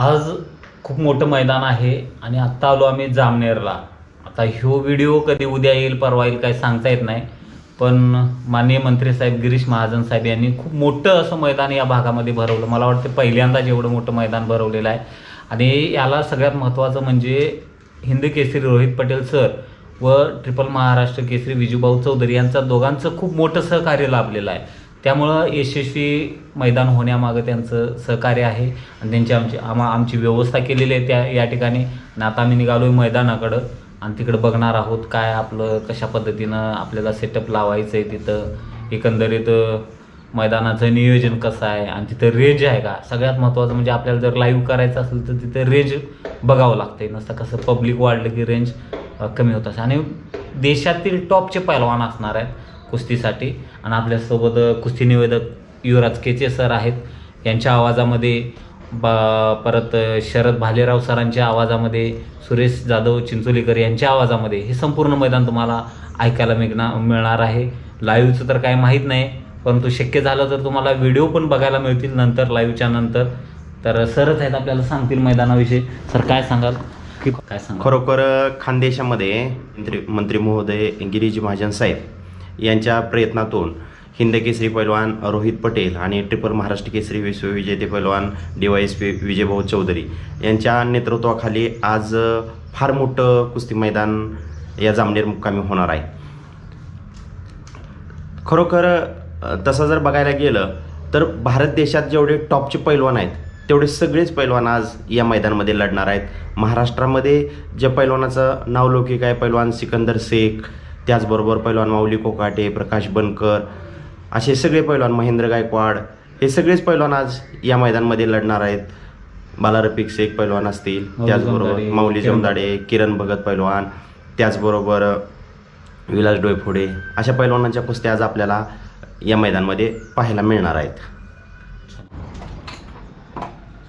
आज खूप मोठं मैदान आहे आणि आत्ता आलो आम्ही जामनेरला. आता ह्यो व्हिडिओ कधी उद्या येईल परवा येईल काय सांगता येत नाही. पण माननीय मंत्री साहेब गिरीश महाजन साहेब यांनी खूप मोठं असं मैदान या भागामध्ये भरवलं. मला वाटतं पहिल्यांदाच एवढं मोठं मैदान भरवलेलं आहे. आणि याला सगळ्यात महत्त्वाचं म्हणजे हिंद केसरी रोहित पटेल सर व ट्रिपल महाराष्ट्र केसरी विजूभाऊ चौधरी यांचा दोघांचं खूप मोठं सहकार्य लाभलेलं आहे. त्यामुळं यशस्वी मैदान होण्यामागं त्यांचं सहकार्य आहे. आणि त्यांची आमची आमा आमची व्यवस्था केलेली आहे त्या या ठिकाणी. आणि आता आम्ही निघालो आहे मैदानाकडं. आणि तिकडं बघणार आहोत काय आपलं कशा पद्धतीनं आपल्याला सेटअप लावायचं आहे तिथं. एकंदरीत मैदानाचं नियोजन कसं आहे? आणि तिथं रेंज आहे का? सगळ्यात महत्त्वाचं म्हणजे आपल्याला जर लाईव्ह करायचं असेल तर तिथं रेंज बघावं लागते नसतं कसं पब्लिक वाढलं की रेंज कमी होत असते आणि देशातील टॉपचे पैलवान असणार आहेत. कुस्तीसाठी. आणि आपल्यासोबत कुस्ती निवेदक युवराज केचे सर आहेत. यांच्या आवाजामध्ये बा परत शरद भालेराव सरांच्या आवाजामध्ये सुरेश जाधव चिंचोलीकर यांच्या आवाजामध्ये हे संपूर्ण मैदान तुम्हाला ऐकायला मिळणार मिळणार आहे. लाईव्हचं तर काय माहीत नाही परंतु शक्य झालं तर तुम्हाला व्हिडिओ पण बघायला मिळतील नंतर लाईव्हच्या नंतर. तर सरच आहेत आपल्याला सांगतील मैदानाविषयी. सर काय सांगाल? की काय सांगाल? खरोखर खानदेशामध्ये मंत्री मंत्री महोदय गिरीश महाजन साहेब यांच्या प्रयत्नातून हिंद केसरी पैलवान रोहित पटेल आणि ट्रिपल महाराष्ट्र केसरी विश्वविजेते पैलवान D Y S P Vijaybhau Chaudhari यांच्या नेतृत्वाखाली आज फार मोठं कुस्ती मैदान या जामनेर मुक्कामी होणार आहे. खरोखर तसं जर बघायला गेलं तर भारत देशात जेवढे टॉपचे पैलवान आहेत तेवढे सगळेच पैलवान आज या मैदानामध्ये लढणार आहेत. महाराष्ट्रामध्ये ज्या पैलवानाचं नावलौकिक आहे पैलवान सिकंदर शेख त्याचबरोबर पैलवान माऊली कोकाटे प्रकाश बनकर असे सगळे पैलवान महेंद्र गायकवाड हे सगळेच पैलवान आज या मैदानामध्ये लढणार आहेत. बाला रफिक शेख पैलवान असतील त्याचबरोबर माऊली जमदाडे किरण भगत पैलवान त्याचबरोबर विलास डोयफोडे अशा पैलवानांच्या कुस्त्या आज आपल्याला या मैदानामध्ये पाहायला मिळणार आहेत.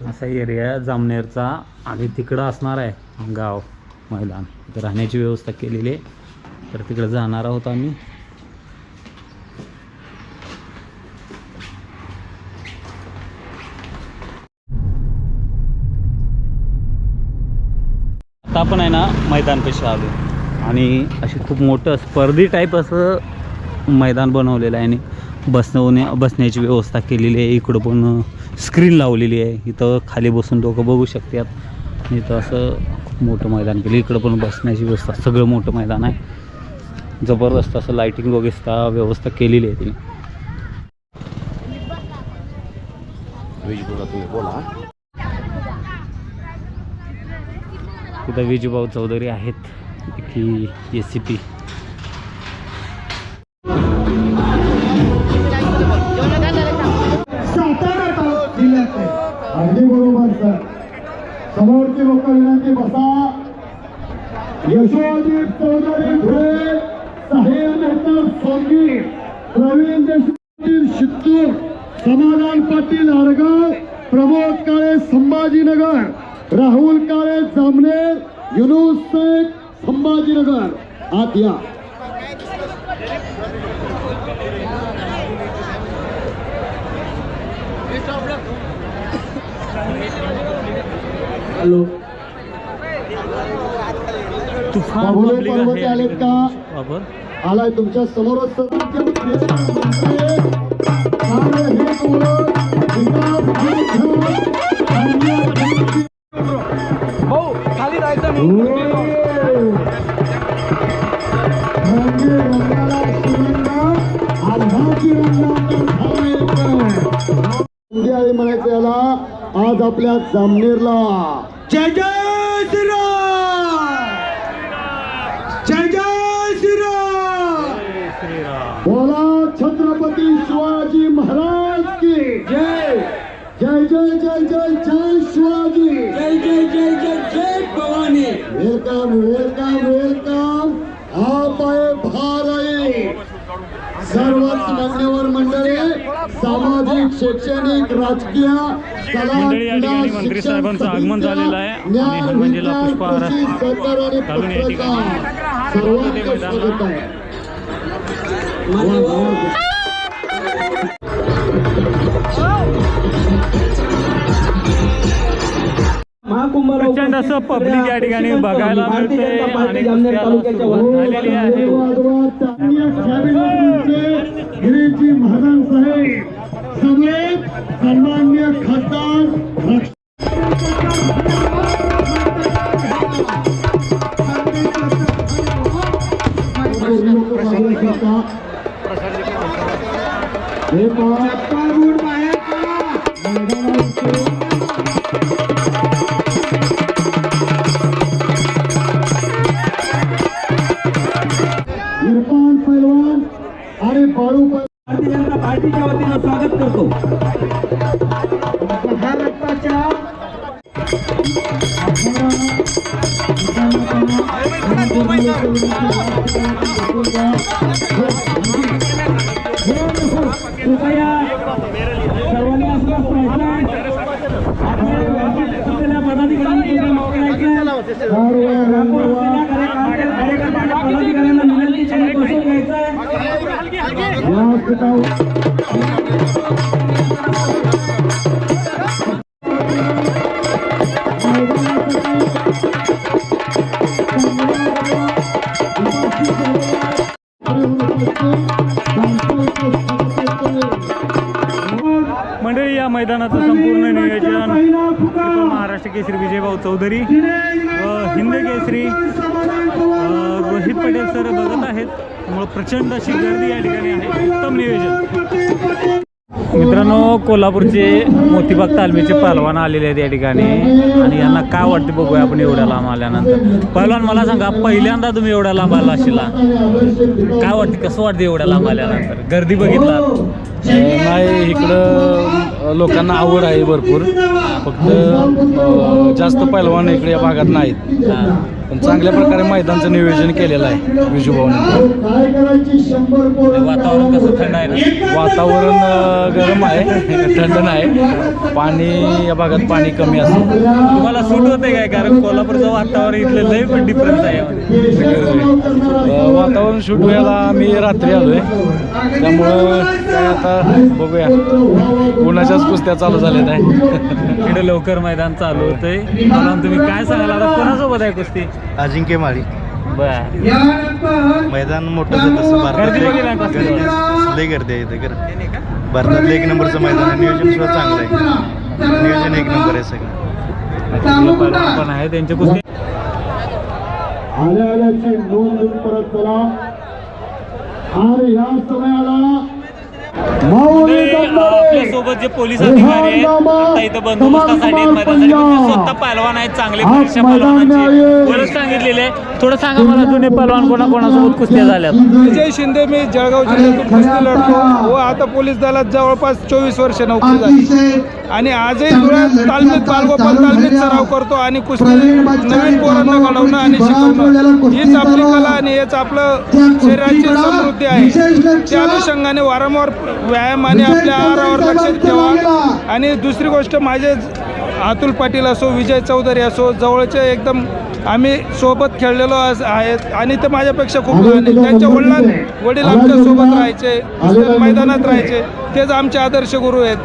असा एरिया जामनेरचा. आणि तिकडं असणार आहे गाव मैदान. इथं राहण्याची व्यवस्था केलेली आहे. तर तिकडं जाणार आहोत आम्ही. आता आपण आहे ना मैदानपेक्षा आलो. आणि असे खूप मोठं स्पर्धी टाईप असं मैदान बनवलेलं आहे आणि बसवण्या बसण्याची व्यवस्था केलेली आहे. इकडं पण स्क्रीन लावलेली आहे. इथं खाली बसून लोकं बघू शकतात. इथं असं खूप मोठं मैदान केलं. इकडं पण बसण्याची व्यवस्था सगळं मोठं मैदान आहे. जबरदस्त असं लाईटिंग वगैरे व्यवस्था केलेली आहे तिने तिथं विजूभाऊ चौधरी आहेत की S C P Shaikh Sambhajinagar आत या हॅलो तुफान. आलेत का? आलाय तुमच्या समोरच म्हणायचं याला आज आपल्या जामनेरला जय जय श्रीराम जय जय श्रीराम बोला छत्रपती शिवाजी महाराज की जय जय जय जय जय जय शिवाजी जय जय जय जय जय भवानी वेलकम वेलकम वेलकम. आप आहे भार आहे सर्वच मान्यवर मंडळी सामाजिक शैक्षणिक राजकीय कला मंडळी, या ठिकाणी क्रीडा, मंत्री शिक्षण, साहेबांचं आगमन झालेलं आहे. आणि पुष्पहार घालून या ठिकाणी सर्वांचं मैदानाला स्वागत असं public या ठिकाणी बघायला मी भारतीय मिळतंय जनता पार्टी आणि जामनेर कुस्त्या तालुक्याच्या सुरू वतीने झालेली आहे. गिरीजी महाराज साहेब समेत सन्मान्य खासदार हे पहा. पदाधिकाऱ्यांनी विनंती चौधरी व हिंद केसरी अ, रोहित पटेल सर बघत आहेत. त्यामुळे प्रचंड अशी गर्दी या ठिकाणी आहे. उत्तम नियोजन. मित्रांनो कोल्हापूरचे मोतीबाग तालमीचे पहलवान आलेले आहेत या ठिकाणी. आणि यांना काय वाटते बघूया आपण एवढ्या लांब आल्यानंतर. पहलवान मला सांगा पहिल्यांदा तुम्ही एवढ्या लांब आला अशिला? काय वाटते कसं वाटते एवढ्या लांब आल्यानंतर? गर्दी बघितला नाही इकडं लोकांना आवड आहे भरपूर. फक्त जास्त पैलवान इकडे या भागात नाहीत. पण चांगल्या प्रकारे मैदानचं नियोजन केलेलं आहे विजूभाऊने पोरं वातावरण कसं थंड आहे ना? वातावरण गरम आहे थंड नाही. पाणी या भागात पाणी कमी असतं. तुम्हाला सूट होते काय? कारण कोल्हापूरचं वातावरण इथलं लय पण डिफरन्स आहे. वातावरण शूट व्हायला आम्ही रात्री आलोय. त्यामुळं काय आता बघूया. उन्हाच्याच कुस्त्या चालू झाल्यात आहे. इकडे लवकर मैदान चालू होतंय. तुम्ही काय सांगाल? आता कोणासोबत आहे कुस्ती? अजिंक्य माळी. बर. मैदान मोठं तसं? भारतात गर्दी लई गर्दी आहे इथं भारतातलं एक नंबरचं मैदान आहे. नियोजन सुद्धा चांगलं आहे. नियोजन एक नंबर आहे सगळं. पण आहे त्यांची कुस्ती आल्या आल्याची नोंद परत चला. आणि या समयाला. आपल्यासोबत जे पोलीस अधिकारी आहेत आता इथं बंदोबस्तासाठी ते स्वतः पहलवान आहेत चांगले परीक्षा पहलवानांची. बरंच सांगितलेले आहे. थोडं सांगा मला जुने पहलवान कोणा कोणासोबत कुस्त्या झाल्यात? विजय शिंदे मी जळगाव जिल्ह्यातून कुस्ती लढतो. व आता पोलीस दलात जवळपास चोवीस वर्ष नोकरी झाली. आणि आजही धुळ्यात तालमीत बालगोपाल तालमीत सराव करतो आणि कुस्ती नवीन पोरांना घडवणं आणि शिकवणं. हीच आपली कला आणि हेच आपलं शरीराची समृद्धी आहे. त्या अनुषंगाने वारंवार व्यायाम आणि आपल्या आहारावर लक्ष ठेवा. आणि दुसरी गोष्ट माझे अतुल पाटील असो विजय चौधरी असो जवळचे एकदम आम्ही सोबत खेळलेलो आहेत आणि ते माझ्यापेक्षा खूप त्यांच्या वडिलां वडील आमच्यासोबत राहायचे मैदानात राहायचे. तेच आमचे आदर्श गुरु आहेत.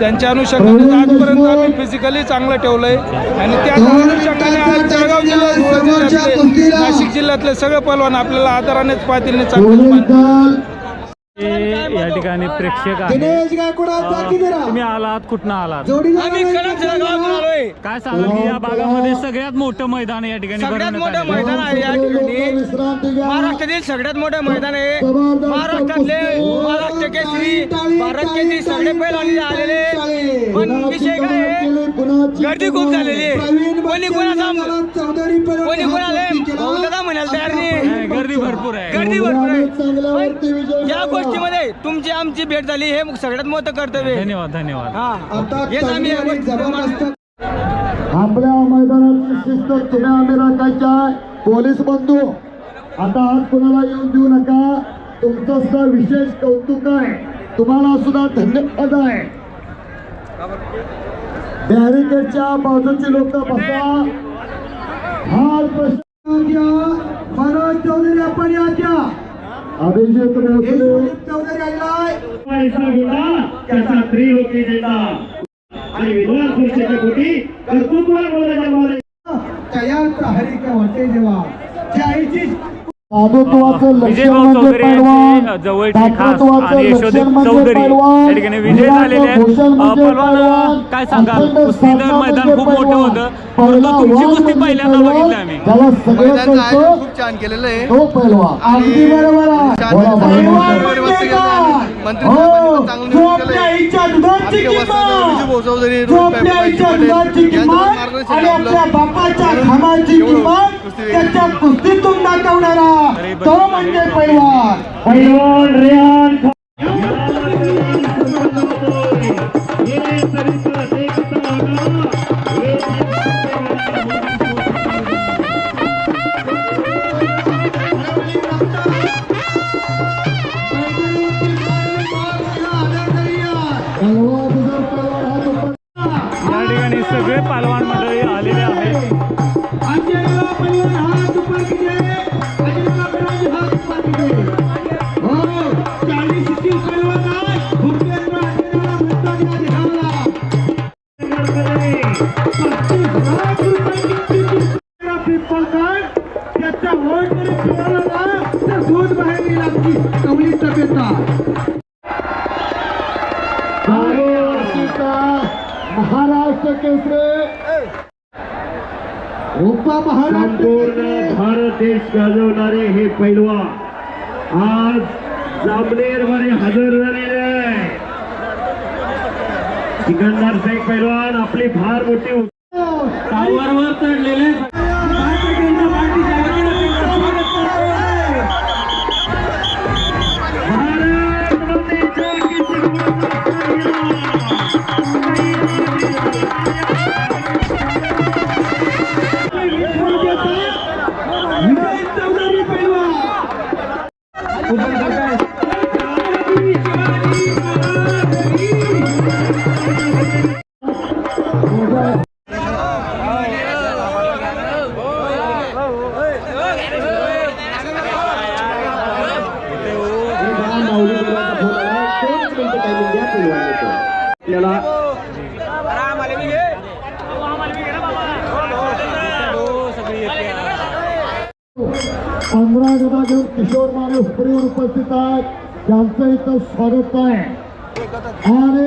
त्यांच्या अनुषंगाने आजपर्यंत आम्ही फिजिकली चांगलं ठेवलंय. आणि त्या अनुषंगाने आज जळगाव जिल्ह्यात नाशिक जिल्ह्यातले सगळे पहलवान आपल्याला आदरानेच पाहतील चांगलं या ठिकाणी प्रेक्षक आहेत. अं, तुम्ही आलात कुठनं आलात? काय सांगाल की या भागामध्ये सगळ्यात मोठं मैदान या ठिकाणी सगळ्यात मोठं. मैदान आहे या ठिकाणी. महाराष्ट्रातील सगळ्यात मोठं मैदान आहे. महाराष्ट्रातले महाराष्ट्र केसरी भारत केसरी सगळे पैलवान आलेले पण विषय काय आहे? गर्दी खूप झालेली आहे. कोणी कोणाचा कोणी कोणाला म्हणायला तयार नाही, भरपूर आहे. गर्दी भरपूर आहे. पण या गोष्टीमध्ये तुमची आमची भेट झाली हे सगळ्यात मोठं कर्तव्य आहे. धन्यवाद धन्यवाद. हा. हेच आम्ही या गोष्टी आपल्या मैदानाची शिस्त तुम्ही आम्ही राखायची आहे पोलीस बंधू. आता आज कुणाला येऊन देऊ नका? तुमचं सुद्धा विशेष कौतुक आहे. तुम्हाला सुद्धा धन्यवाद आहे. बॅरिकेडच्या बाजूची लोक बसा. हा प्रश्न आपण या घ्या अभिजित भोसले चौधरी आलाय पैसा घेता त्याचा त्रिलोकी देता आणि विद्वान पुरुषाच्या पोटी कर्तृत्वाला तयार प्रहरी का होते जेव्हा. त्या आईची साधुत्वाचं विजय लक्षण भाऊ म्हणजे चौधरी यांचे जवळचे खास आणि म्हणजे चौधरी या ठिकाणी विजय झालेले आहेत. म्हणजे पैलवान काय सांगाल? कुस्तीचं मैदान खूप मोठं. होतं. पहिला परंतु तुमची कुस्ती पहिल्यांदा बघितली आम्ही. खूप छान केलेलं आहे. मार्गदर्शन कुस्तीतून दाखवणारा तो म्हणजे पैलवान पैलवान रेहान संपूर्ण भारत देश गाजवणारे हे पैलवान आज जामनेरमध्ये हजर झालेले आहे सिकंदर शेख पैलवान आपली फार मोठी टावरवर चढलेले. भारत आपल्याला पंधरा गदा घेऊन किशोर माने उपरीवर उपस्थित आहेत. त्यांचं इथं स्वागत आहे. आणि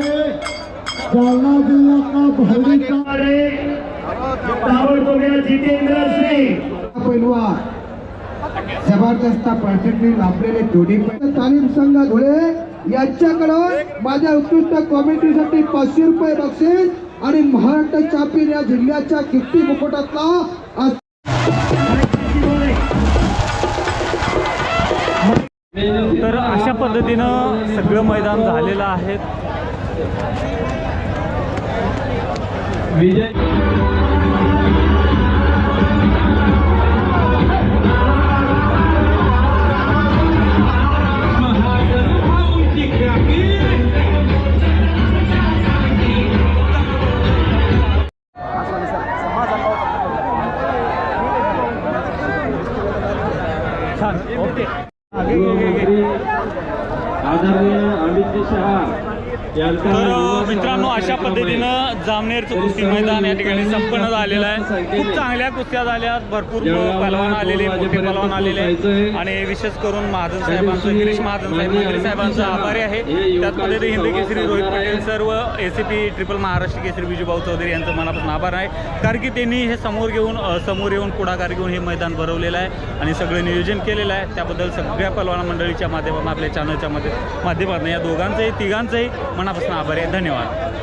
जालना जिल्ह्यातला जितेंद्र सिंग पैलवान जबरदस्त पद्धतीने लाभलेले दोन्ही तालीम संघ धुळे. यांच्याकडं माझ्या उत्कृष्ट कॉमेंट्रीसाठी पाचशे रुपये बक्षीस आणि महाराष्ट्र चापीर या जिल्ह्याच्या किती मुकुटातला तर अशा पद्धतीनं सगळं मैदान झालेलं आहे. विजय जामनेरचं कुस्ती मैदान या ठिकाणी संपन्न झालेलं आहे. खूप चांगल्या कुस्त्या झाल्या. भरपूर पहलवान आलेले मोठे पहलवान आलेले. आणि विशेष करून महाजन साहेबांचं गिरीश महाजन साहेब मंत्री साहेबांचं आभारी आहे. त्याच पद्धतीने हिंद केसरी रोहित पटेल सर्व A C P triple Maharashtra Kesari Vijubhau Chaudhari यांचं मनापासून आभार आहे. कारण की त्यांनी हे समोर घेऊन समोर येऊन पुढाकार घेऊन हे मैदान भरवलेलं आहे आणि सगळं नियोजन केलेलं आहे. त्याबद्दल सगळ्या पहलवान मंडळीच्या माध्यमातून आपल्या चॅनलच्या मध्ये माध्यमातून या दोघांचंही तिघांचंही मनापासून आभारी आहे. धन्यवाद.